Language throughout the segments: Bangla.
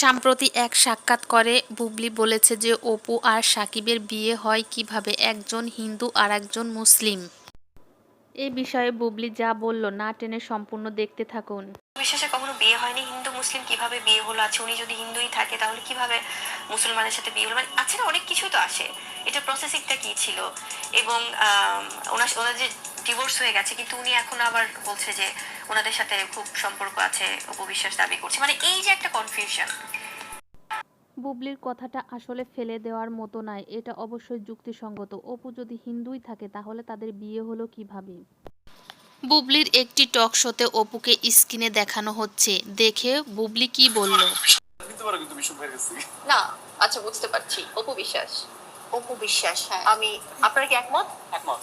সাম্প্রতি এক সাক্ষাৎ করে বুবলি বলেছে যে অপু আর সাকিবের বিয়ে হয় কীভাবে একজন হিন্দু আর একজন মুসলিম। এ বিষয়ে বুবলি যা বলল না টেনে সম্পূর্ণ দেখতে থাকুন। বিশ্বাসে কখনো বিয়ে হয়নি? হিন্দু, মুসলিম কীভাবে বিয়ে হলো? আছে উনি যদি হিন্দুই থাকে তাহলে কীভাবে মুসলমানের সাথে বিয়ে হলো? মানে আছে না, অনেক কিছুই তো আসে। এটা প্রসেসিংটা কি ছিল? এবং ওনার ওনার যে ডিভোর্স হয়ে গেছে কিন্তু উনি এখন আবার বলছে যে ওনাদের সাথে খুব সম্পর্ক আছে অপবিশ্বাস দাবি করছে। মানে এই যে একটা কনফিউশন বুবলির কথাটা আসলে ফেলে দেওয়ার মতো নয় এটা অবশ্যই যুক্তিসঙ্গত। অপু যদি হিন্দুই থাকে তাহলে তাদের বিয়ে হলো কীভাবে? বুবলির একটি টক শোতে অপুকে স্ক্রিনে দেখানো হচ্ছে। দেখে বুবলি কি বলল। না আচ্ছা বুঝতে পারছি। অপু বিশ্বাস। অপু বিশ্বাস আমি আপনারা কি একমত। একমত।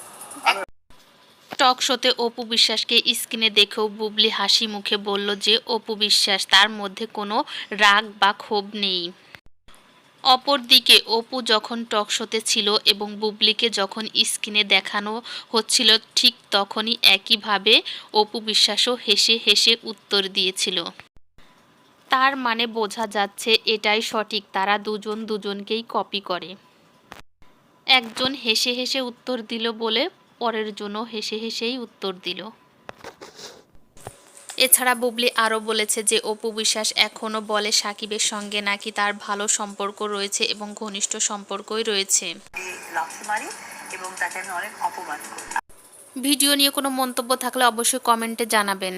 টক শোতে অপু বিশ্বাসকে স্ক্রিনে দেখেও বুবলি হাসি মুখে বলল যে, অপু বিশ্বাস, তার মধ্যে কোনো রাগ বা ক্ষোভ নেই। অপরদিকে অপু যখন টক শোতে ছিল এবং বুবলিকে যখন স্ক্রিনে দেখানো হচ্ছিল, ঠিক তখনই একইভাবে অপু বিশ্বাসও হেসে হেসে উত্তর দিয়েছিল। তার মানে বোঝা যাচ্ছে এটাই সঠিক, তারা দুজন দুজনকেই কপি করে। একজন হেসে হেসে উত্তর দিল বলে পরের জন্য হেসে হেসেই উত্তর দিল। এছাড়া বুবলি আরও বলেছে যে অপু বিশ্বাস এখনও বলে সাকিবের সঙ্গে নাকি তার ভালো সম্পর্ক রয়েছে এবং ঘনিষ্ঠ সম্পর্কই রয়েছে। এবং তাকে আমি অনেক অপমান করি ভিডিও নিয়ে কোনো মন্তব্য থাকলে অবশ্যই কমেন্টে জানাবেন।